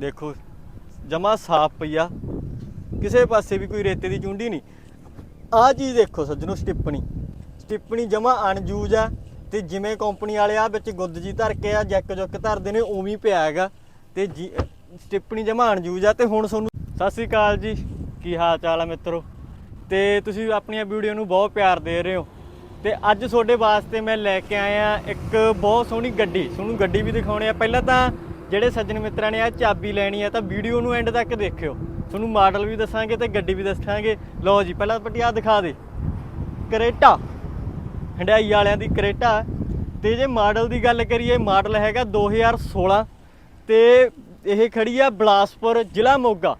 ਦੇਖੋ, ਜਮਾ ਸਾਫ਼ ਪਈਆ ਕਿਸੇ ਪਾਸੇ ਵੀ ਕੋਈ ਰੇਤੇ ਦੀ ਚੁੰਡੀ ਨਹੀਂ। ਆਹ ਚੀਜ਼ ਦੇਖੋ ਸੱਜਣੋ, ਸਟਿੱਪਣੀ। ਸਟਿੱਪਣੀ ਜਮਾ ਅਣਯੂਜ ਆ ਤੇ ਜਿਵੇਂ ਕੰਪਨੀ ਵਾਲੇ ਆ ਵਿੱਚ ਗੁੱਦ ਜੀ ਧਰ ਕੇ ਆ, ਜੈਕ ਜੁੱਕ ਧਰਦੇ ਨੇ, ਉਵੇਂ ਪਿਆ ਹੈਗਾ। ਤੇ ਜੀ- ਸਟਿੱਪਣੀ ਜਮਾ ਅਣਜੂਜ ਆ ਤੇ ਹੁਣ ਤੁਹਾਨੂੰ ਸਤਿ ਸ੍ਰੀ ਅਕਾਲ ਜੀ। ਕੀ ਹਾਲ ਚਾਲ ਆ ਮਿੱਤਰੋ? ਤੇ ਤੁਸੀਂ ਆਪਣੀਆਂ ਵੀਡੀਓ ਨੂੰ ਬਹੁਤ ਪਿਆਰ ਦੇ ਰਹੇ ਹੋ। ਤੇ ਅੱਜ ਤੁਹਾਡੇ ਵਾਸਤੇ ਮੈਂ ਲੈ ਕੇ ਆਇਆ ਇੱਕ ਬਹੁਤ ਸੋਹਣੀ ਗੱਡੀ। ਤੁਹਾਨੂੰ ਗੱਡੀ ਵੀ ਦਿਖਾਉਣੀ ਆ। ਪਹਿਲਾਂ ਤਾਂ ਜਿਹੜੇ ਸੱਜਣ ਮਿੱਤਰਾਂ ਨੇ ਆ ਚਾਬੀ ਲੈਣੀ ਆ ਤਾਂ ਵੀਡੀਓ ਨੂੰ ਐਂਡ ਤੱਕ ਦੇਖਿਓ। ਤੁਹਾਨੂੰ ਮਾਡਲ ਵੀ ਦੱਸਾਂਗੇ ਤੇ ਗੱਡੀ ਵੀ ਦੱਸਾਂਗੇ। ਲਓ ਜੀ, ਪਹਿਲਾਂ ਪੱਟੀ ਆ ਦਿਖਾ ਦੇ। ਕਰੇਟਾ। ਹੰਡਾਈ ਵਾਲਿਆਂ ਦੀ ਕਰੇਟਾ। ਤੇ ਜੇ ਮਾਡਲ ਦੀ ਗੱਲ ਕਰੀਏ, ਮਾਡਲ ਹੈਗਾ 2016 ਤੇ ਇਹ ਖੜੀ ਆ ਬਲਾਸਪੁਰ ਜ਼ਿਲ੍ਹਾ ਮੋਗਾ।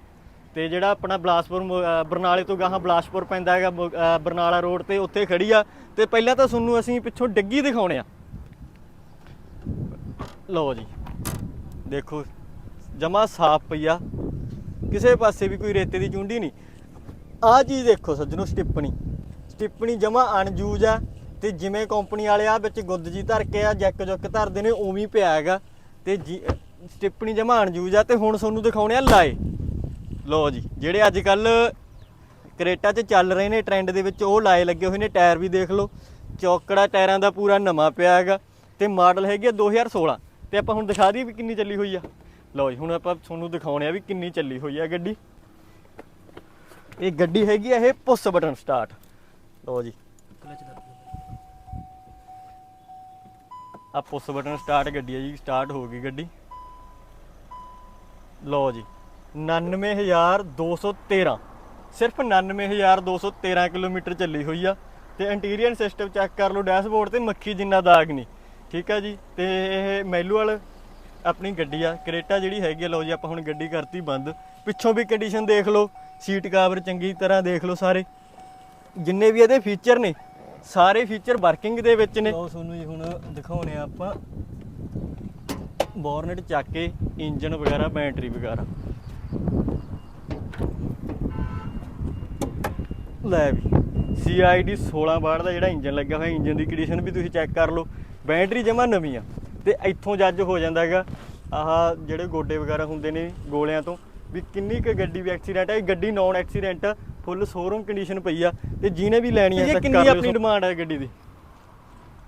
ਤੇ ਜਿਹੜਾ ਆਪਣਾ ਬਲਾਸਪੁਰ ਮੋ- ਬਰਨਾਲੇ ਤੋਂ ਗਾਹਾਂ ਬਲਾਸਪੁਰ ਪੈਂਦਾ ਹੈਗਾ, ਮੋ- ਬਰਨਾਲਾ ਰੋਡ ਤੇ ਉੱਥੇ ਖੜੀ ਆ। ਤੇ ਪਹਿਲਾਂ ਤਾਂ ਤੁਹਾਨੂੰ ਅਸੀਂ ਪਿੱਛੋਂ ਡੱਗੀ ਦਿਖਾਉਣੇ ਆ। ਲਓ ਜੀ। ਦੇਖੋ, ਜਮਾ ਸਾਫ਼ ਪਈਆ ਕਿਸੇ ਪਾਸੇ ਵੀ ਕੋਈ ਰੇਤੇ ਦੀ ਚੁੰਡੀ ਨਹੀਂ। ਆਹ ਚੀਜ਼ ਦੇਖੋ ਸੱਜਣੋ, ਸਟਿੱਪਣੀ। ਸਟਿੱਪਣੀ ਜਮਾ ਅਣਜੂਜ ਆ ਤੇ ਜਿਵੇਂ ਕੰਪਨੀ ਵਾਲੇ ਆ, ਵਿੱਚ ਗੁੱਦ ਜੀ ਧਰ ਕੇ ਆ, ਜੈਕ ਜੁੱਕ ਧਰਦੇ ਨੇ, ਉਵੇਂ ਪਿਆ ਹੈਗਾ। ਤੇ ਜੀ- ਸਟਿੱਪਣੀ ਜਮਾ ਅਣਜੂਜ ਆ ਤੇ ਹੁਣ ਤੁਹਾਨੂੰ ਦਿਖਾਉਣੇ ਆ ਲਾਏ। ਲਓ ਜੀ, ਜਿਹੜੇ ਅੱਜ ਕੱਲ ਕਰੇਟਾ 'ਚ ਚੱਲ ਰਹੇ ਨੇ, ਟ੍ਰੈਂਡ ਦੇ ਵਿੱਚ ਉਹ ਲਾਏ ਲੱਗੇ ਹੋਏ ਨੇ, ਟਾਇਰ ਵੀ ਦੇਖ ਲਓ। ਚੌਕੜਾ ਟਾਇਰਾਂ ਦਾ ਪੂਰਾ ਨਵਾਂ ਪਿਆ ਹੈਗਾ। ਤੇ ਮਾਡਲ ਹੈਗੀ ਆ 2016 ਤੇ ਆਪਾਂ ਹੁਣ ਦਿਖਾ ਦਈਏ ਵੀ ਕਿੰਨੀ ਚੱਲੀ ਹੋਈ ਆ। ਲਓ ਜੀ, ਹੁਣ ਆਪਾਂ ਤੁਹਾਨੂੰ ਦਿਖਾਉਣੇ ਆ ਵੀ ਕਿੰਨੀ ਚੱਲੀ ਹੋਈ ਆ ਗੱਡੀ। ਇਹ ਗੱਡੀ ਹੈਗੀ ਆ ਇਹ ਪੁਸ਼ ਬਟਨ ਸਟਾਰਟ। ਲਓ ਜੀ। ਆ ਪੁਸ਼ ਬਟਨ ਸਟਾਰਟ ਗੱਡੀ ਹੈ ਜੀ, ਸਟਾਰਟ ਹੋ ਗਈ ਗੱਡੀ। ਲਓ ਜੀ 99213 ਸਿਰਫ 99213 ਕਿਲੋਮੀਟਰ ਚੱਲੀ ਹੋਈ ਆ ਤੇ ਇੰਟੀਰੀਅਰ ਸਿਸਟਮ ਚੈੱਕ ਕਰ ਲਓ, ਡੈਸ਼ਬੋਰਡ ਤੇ ਮੱਖੀ ਜਿੰਨਾ ਦਾਗ ਨਹੀਂ। ਠੀਕ ਆ ਜੀ, ਤੇ ਇਹ ਮੈਨੂਅਲ ਆਪਣੀ ਗੱਡੀ ਆ, ਕਰੇਟਾ ਜਿਹੜੀ ਹੈਗੀ ਆ, ਲਓ ਜੀ ਆਪਾਂ ਹੁਣ ਗੱਡੀ ਕਰਤੀ ਬੰਦ। ਪਿੱਛੋਂ ਵੀ ਕੰਡੀਸ਼ਨ ਦੇਖ ਲਓ, ਸੀਟ ਕਵਰ ਚੰਗੀ ਤਰ੍ਹਾਂ ਦੇਖ ਲਓ ਸਾਰੇ। ਜਿੰਨੇ ਵੀ ਇਹਦੇ ਫੀਚਰ ਨੇ, ਸਾਰੇ ਫੀਚਰ ਵਰਕਿੰਗ ਦੇ ਵਿੱਚ ਨੇ। ਲਓ ਤੁਹਾਨੂੰ ਜੀ ਹੁਣ ਦਿਖਾਉਣੇ ਆ ਆਪਾਂ। ਬੋਰਨਟ ਚੱਕ ਕੇ ਇੰਜਨ ਵਗੈਰਾ, ਬੈਟਰੀ ਵਗੈਰਾ। ਲੈ ਵੀ CID 16 ਵਾਟ ਦਾ ਜਿਹੜਾ ਇੰਜਨ ਲੱਗਿਆ ਹੋਇਆ, ਇੰਜਨ ਦੀ ਕੰਡੀਸ਼ਨ ਵੀ ਤੁਸੀਂ ਚੈੱਕ ਕਰ ਲਓ। ਬੈਟਰੀ ਜਮਾ ਨਵੀਂ ਆ ਤੇ ਇੱਥੋਂ ਜੱਜ ਹੋ ਜਾਂਦਾ ਹੈਗਾ। ਆਹ ਜਿਹੜੇ ਗੋਡੇ ਵਗੈਰਾ ਹੁੰਦੇ ਨੇ ਗੋਲਿਆਂ ਤੋਂ ਵੀ ਕਿੰਨੀ ਕੁ ਗੱਡੀ ਵੀ ਐਕਸੀਡੈਂਟ ਹੈ ਇਹ ਗੱਡੀ non accident full showroom condition ਪਈ ਆ ਤੇ ਜਿਹਨੇ ਵੀ ਲੈਣੀ ਆ ਤਾਂ ਕਿੰਨੀ ਆਪਣੀ ਡਿਮਾਂਡ ਹੈ ਗੱਡੀ ਦੀ?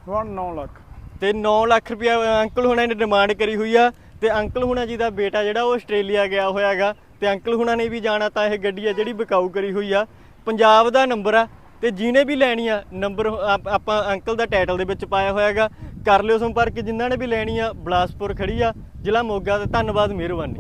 ਵਨ 9 ਲੱਖ। ਤੇ 9 ਲੱਖ ਰੁਪਇਆ ਅੰਕਲ ਹੁਣਾਂ ਨੇ ਡਿਮਾਂਡ ਕਰੀ ਹੋਈ ਆ ਤੇ ਅੰਕਲ ਹੁਣਾਂ ਜੀ ਦਾ ਬੇਟਾ ਜਿਹੜਾ ਉਹ ਆਸਟ੍ਰੇਲੀਆ ਗਿਆ ਹੋਇਆ ਹੈਗਾ ਤੇ ਅੰਕਲ ਹੁਣਾਂ ਨੇ ਵੀ ਜਾਣਾ ਤਾਂ ਇਹ ਗੱਡੀ ਆ ਜਿਹੜੀ ਵਿਕਾਊ ਕਰੀ ਹੋਈ ਆ। ਪੰਜਾਬ ਦਾ ਨੰਬਰ ਆ ਤੇ ਜਿਹਨੇ ਵੀ ਲੈਣੀ ਆ ਨੰਬਰ ਆਪਾਂ ਅੰਕਲ ਦਾ ਟਾਈਟਲ ਦੇ ਵਿੱਚ ਪਾਇਆ ਹੋਇਆ ਹੈਗਾ। ਕਰ ਲਿਓ ਸੰਪਰਕ, ਜਿਨ੍ਹਾਂ ਨੇ ਵੀ ਲੈਣੀ ਆ, ਬਲਾਸਪੁਰ ਖੜੀ ਆ, ਜ਼ਿਲ੍ਹਾ ਮੋਗਾ ਤੇ ਧੰਨਵਾਦ, ਮਿਹਰਬਾਨੀ।